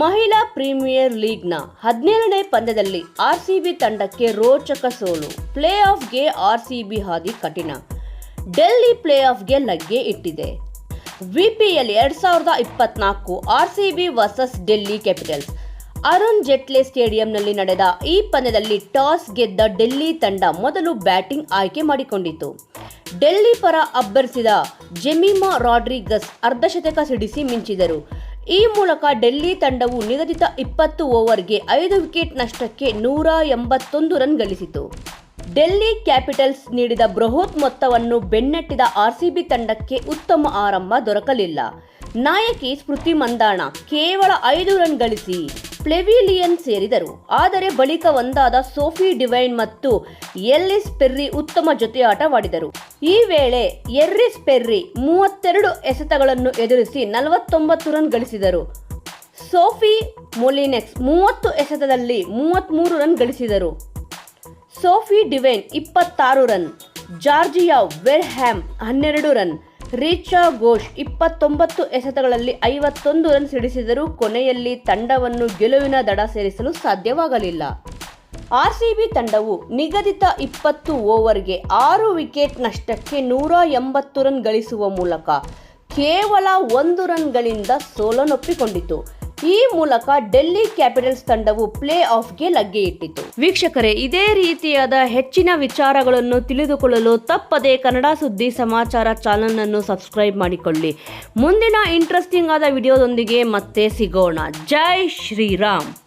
ಮಹಿಳಾ ಪ್ರೀಮಿಯರ್ ಲೀಗ್ನ ಹದಿನೇಳನೇ ಪಂದ್ಯದಲ್ಲಿ ಆರ್ಸಿಬಿ ತಂಡಕ್ಕೆ ರೋಚಕ ಸೋಲು. ಪ್ಲೇ ಆಫ್ಗೆ ಆರ್ಸಿಬಿ ಹಾದಿ ಕಠಿಣ. ಡೆಲ್ಲಿ ಪ್ಲೇ ಆಫ್ಗೆ ಲಗ್ಗೆ ಇಟ್ಟಿದೆ. ವಿಪಿಎಲ್ ಎರಡ್ ಸಾವಿರದ ಇಪ್ಪತ್ನಾಲ್ಕು RCB versus Delhi capitals. Arun Jaitley ಸ್ಟೇಡಿಯಂನಲ್ಲಿ ನಡೆದ ಈ ಪಂದ್ಯದಲ್ಲಿ ಟಾಸ್ ಗೆದ್ದ ಡೆಲ್ಲಿ ತಂಡ ಮೊದಲು ಬ್ಯಾಟಿಂಗ್ ಆಯ್ಕೆ ಮಾಡಿಕೊಂಡಿತು ಡೆಲ್ಲಿ ಪರ ಅಬ್ಬರಿಸಿದ ಜೆಮಿಮಾ ರಾಡ್ರಿಗಸ್ ಅರ್ಧಶತಕ ಸಿಡಿಸಿ ಮಿಂಚಿದರು. ಈ ಮೂಲಕ ಡೆಲ್ಲಿ ತಂಡವು ನಿಗದಿತ ಇಪ್ಪತ್ತು ಓವರ್ಗೆ ಐದು ವಿಕೆಟ್ ನಷ್ಟಕ್ಕೆ ನೂರ ಎಂಬತ್ತೊಂದು ರನ್ ಗಳಿಸಿತು. ಡೆಲ್ಲಿ ಕ್ಯಾಪಿಟಲ್ಸ್ ನೀಡಿದ ಬೃಹತ್ ಮೊತ್ತವನ್ನು ಬೆನ್ನಟ್ಟಿದ ಆರ್ಸಿಬಿ ತಂಡಕ್ಕೆ ಉತ್ತಮ ಆರಂಭ ದೊರಕಲಿಲ್ಲ. ನಾಯಕಿ ಸ್ಮೃತಿ ಮಂದಾಣ ಕೇವಲ ಐದು ರನ್ ಗಳಿಸಿ ಪ್ಲೆವಿಲಿಯನ್ ಸೇರಿದರು. ಆದರೆ ಬಳಿಕ ಒಂದಾದ ಸೋಫಿ ಡಿವೈನ್ ಮತ್ತು ಎಲ್ಲಿಸ್ ಪೆರ್ರಿ ಉತ್ತಮ ಜೊತೆಯಾಟವಾಡಿದರು. ಈ ವೇಳೆ ಎರ್ರಿಸ್ ಪೆರ್ರಿ ಮೂವತ್ತೆರಡು ಎಸೆತಗಳನ್ನು ಎದುರಿಸಿ ನಲವತ್ತೊಂಬತ್ತು ರನ್ ಗಳಿಸಿದರು. ಸೋಫಿ ಮೊಲಿನೆಕ್ಸ್ ಮೂವತ್ತು ಎಸೆತದಲ್ಲಿ ಮೂವತ್ತ್ಮೂರು ರನ್ ಗಳಿಸಿದರು. ಸೋಫಿ ಡಿವೈನ್ ಇಪ್ಪತ್ತಾರು ರನ್, ಜಾರ್ಜಿಯಾ ವೆರ್ಹ್ಯಾಮ್ ಹನ್ನೆರಡು ರನ್ ರೀಚಾ ಘೋಷ್ ಇಪ್ಪತ್ತೊಂಬತ್ತು ಎಸೆತಗಳಲ್ಲಿ ಐವತ್ತೊಂದು ರನ್ ಸಿಡಿಸಿದರೂ ಕೊನೆಯಲ್ಲಿ ತಂಡವನ್ನು ಗೆಲುವಿನ ದಡ ಸೇರಿಸಲು ಸಾಧ್ಯವಾಗಲಿಲ್ಲ. ಆರ್ಸಿಬಿ ತಂಡವು ನಿಗದಿತ ಇಪ್ಪತ್ತು ಓವರ್ಗೆ ಆರು ವಿಕೆಟ್ ನಷ್ಟಕ್ಕೆ ನೂರ ಎಂಬತ್ತು ರನ್ ಗಳಿಸುವ ಮೂಲಕ ಕೇವಲ ಒಂದು ರನ್ಗಳಿಂದ ಸೋಲನ್ನೊಪ್ಪಿಕೊಂಡಿತು ಈ ಮೂಲಕ ಡೆಲ್ಲಿ ಕ್ಯಾಪಿಟಲ್ಸ್ ತಂಡವು ಪ್ಲೇ ಆಫ್ಗೆ ಲಗ್ಗೆ ಇಟ್ಟಿತು ವೀಕ್ಷಕರೇ, ಇದೇ ರೀತಿಯಾದ ಹೆಚ್ಚಿನ ವಿಚಾರಗಳನ್ನು ತಿಳಿದುಕೊಳ್ಳಲು ತಪ್ಪದೆ ಕನ್ನಡ ಸುದ್ದಿ ಸಮಾಚಾರ ಚಾನಲ್ ಅನ್ನು ಸಬ್ಸ್ಕ್ರೈಬ್ ಮಾಡಿಕೊಳ್ಳಿ. ಮುಂದಿನ ಇಂಟ್ರೆಸ್ಟಿಂಗ್ ಆದ ವಿಡಿಯೋದೊಂದಿಗೆ ಮತ್ತೆ ಸಿಗೋಣ. ಜೈ ಶ್ರೀರಾಮ್.